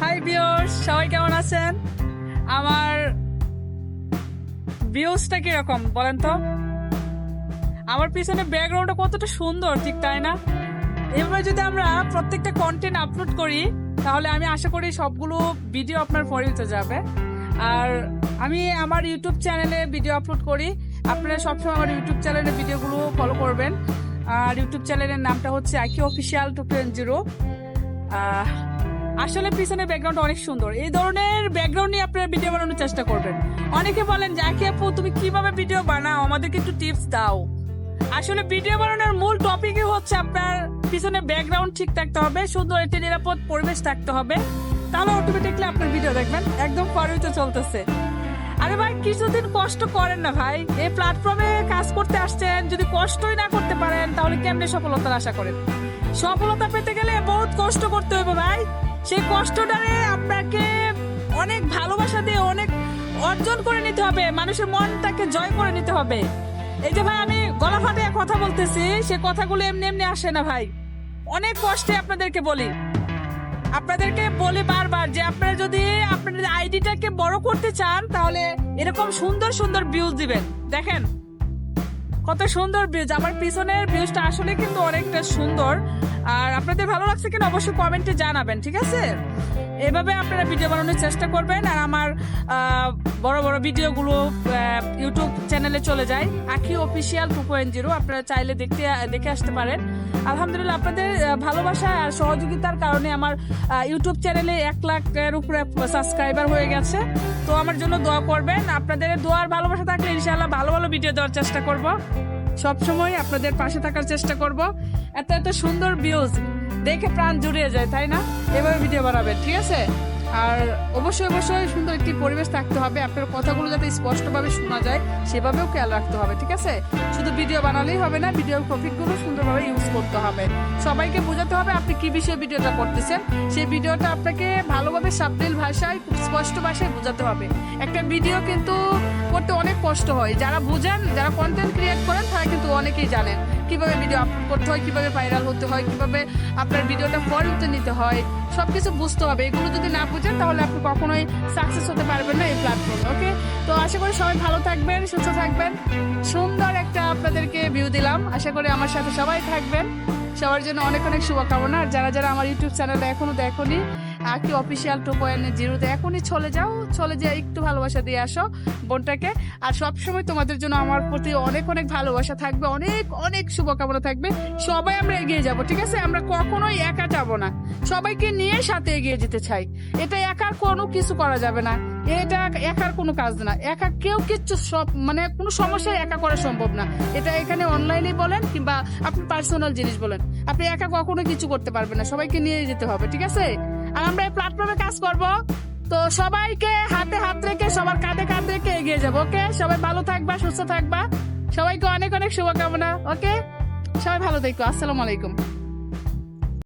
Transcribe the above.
Hi viewers সবাই কেমন আছেন? আমার ভিউজটা কীরকম বলেন তো? আমার পিছনে ব্যাকগ্রাউন্ডটা কতটা সুন্দর, ঠিক তাই না? এভাবে যদি আমরা প্রত্যেকটা কন্টেন্ট আপলোড করি, তাহলে আমি আশা করি সবগুলো ভিডিও আপনার ফরিতে যাবে। আর আমি আমার ইউটিউব চ্যানেলে ভিডিও আপলোড করি। আপনারা সবসময় আমার ইউটিউব চ্যানেলে ভিডিওগুলো ফলো করবেন। আর ইউটিউব চ্যানেলের নামটা হচ্ছে আকি অফিসিয়াল টু টেন জিরো আসলে পিছনের ব্যাকগ্রাউন্ড অনেক সুন্দর। এই ধরনের ব্যাকগ্রাউন্ড নিয়ে আপনারা ভিডিও বানানোর চেষ্টা করবেন। অনেকে বলেন আকি আপু, তুমি কীভাবে ভিডিও বানাও? আমাদেরকে একটু টিপস দাও। আসলে ভিডিও বানানোর মূল টপিকই হচ্ছে আপনার পিছনে ব্যাকগ্রাউন্ড ঠিক থাকতে হবে, সুন্দর একটি নিরাপদ পরিবেশ থাকতে হবে। তাহলে অটোমেটিকলি আপনার ভিডিও দেখবেন, একদম ফরিতে চলতেছে। আরে ভাই, কিছুদিন কষ্ট করেন না ভাই। এই প্ল্যাটফর্মে কাজ করতে আসছেন, যদি কষ্টই না করতে পারেন, তাহলে কেমনে সফলতার আশা করেন? সফলতা পেতে গেলে বহুত কষ্ট করতে হবে ভাই। সেই কষ্টটারে আপনাকে অনেক ভালোবাসা দিয়ে অনেক অর্জন করে নিতে হবে। মানুষের মনটাকে জয় করে নিতে হবে। এই যে ভাই, আমি গলা ফাটিয়ে কথা বলতেছি, সে কথাগুলো এমনি এমনি আসে না ভাই। অনেক কষ্টে আপনাদেরকে বলি। আপনাদেরকে বলি বারবার যে আপনারা যদি আপনাদের আইডিটাকে বড় করতে চান, তাহলে এরকম সুন্দর সুন্দর ভিউজ দিবেন। দেখেন, কত সুন্দর ভিউজ আমার পিছনের ভিউজটা আসলে কিন্তু অনেকটা সুন্দর। আর আপনাদের ভালো লাগছে কিনা অবশ্যই কমেন্টে জানাবেন, ঠিক আছে? এভাবে আপনারা ভিডিও বানানোর চেষ্টা করবেন আর আমার বড় বড় ভিডিওগুলো ইউটিউব চ্যানেলে চলে যায়। আখি অফিসিয়াল টু পয়েন্ট জিরো, আপনারা চাইলে দেখতে, দেখে আসতে পারেন। আলহামদুলিল্লাহ, আপনাদের ভালোবাসা আর সহযোগিতার কারণে আমার ইউটিউব চ্যানেলে এক লাখের উপরে সাবস্ক্রাইবার হয়ে গেছে। তো আমার জন্য দোয়া করবেন। আপনাদের দোয়ার ভালোবাসা থাকলে ইনশাআল্লাহ ভালো ভালো ভিডিও দেওয়ার চেষ্টা করব। সবসময় আপনাদের পাশে থাকার চেষ্টা করব। এত এত সুন্দর ভিউজ দেখে প্রাণ জুড়িয়ে যায়, তাই না? এভাবে ভিডিও বানাবেন, ঠিক আছে? আর অবশ্যই অবশ্যই সুন্দর একটি পরিবেশ থাকতে হবে। আপনার কথাগুলো যাতে স্পষ্টভাবে শোনা যায়, সেভাবেও খেয়াল রাখতে হবে, ঠিক আছে? শুধু ভিডিও বানালেই হবে না ভিডিওর টপিকগুলো সুন্দরভাবে ইউজ করতে হবে। সবাইকে বোঝাতে হবে আপনি কি বিষয়ে ভিডিওটা করতেছেন। সেই ভিডিওটা আপনাকে ভালোভাবে সাবলীল ভাষায় খুব স্পষ্ট ভাষায় বোঝাতে হবে। একটা ভিডিও কিন্তু করতে অনেক কষ্ট হয়। যারা বুঝেন, যারা কন্টেন্ট ক্রিয়েট অনেকেই জানেন কীভাবে ভিডিও আপলোড করতে হয়, কীভাবে ভাইরাল হতে হয়, কীভাবে আপনার ভিডিওটা ফলতে নিতে হয়, সবকিছু বুঝতে হবে। এগুলো যদি না বুঝেন, তাহলে আপনি কখনোই সাকসেস হতে পারবেন না এই প্ল্যাটফর্মে ওকে তো আশা করি সবাই ভালো থাকবেন, সুস্থ থাকবেন। সুন্দর একটা আপনাদেরকে ভিউ দিলাম। আশা করি আমার সাথে সবাই থাকবেন। সবার জন্য অনেক অনেক শুভকামনা। আর যারা যারা আমার ইউটিউব চ্যানেলে এখনও দেখোনি আকি অফিসিয়াল টু পয়েন্ট জিরোতে এখনই চলে যাও, চলে যেয়ে একটু ভালোবাসা দিয়ে আসো বোনটাকে। আর সবসময় তোমাদের জন্য আমার প্রতি অনেক অনেক ভালোবাসা থাকবে, অনেক অনেক শুভকামনা থাকবে। সবাই আমরা এগিয়ে যাব, ঠিক আছে? আমরা কখনোই একা যাব না। সবাইকে নিয়ে সাথে এগিয়ে যেতে চাই। এটা একার কোনো কিছু করা যাবে না। এটা একার কোনো কাজ না। একা কেউ কিচ্ছু সব মানে কোনো সমস্যা একা করা সম্ভব না। এটা এখানে অনলাইনে বলেন কিংবা আপনি পার্সোনাল জিনিস বলেন। আপনি একা কখনো কিছু করতে পারবেন না। সবাইকে নিয়ে যেতে হবে, ঠিক আছে? আর আমরা এই প্ল্যাটফর্মে কাজ করব। তো সবাইকে হাতে হাত রেখে, সবার কাঁধে কাঁধ রেখে এগিয়ে যাব, ওকে? সবাই ভালো থাকবা, সুস্থ থাকবা। সবাইকে অনেক অনেক শুভকামনা, ওকে? সবাই ভালো থেকো, আসসালামু আলাইকুম।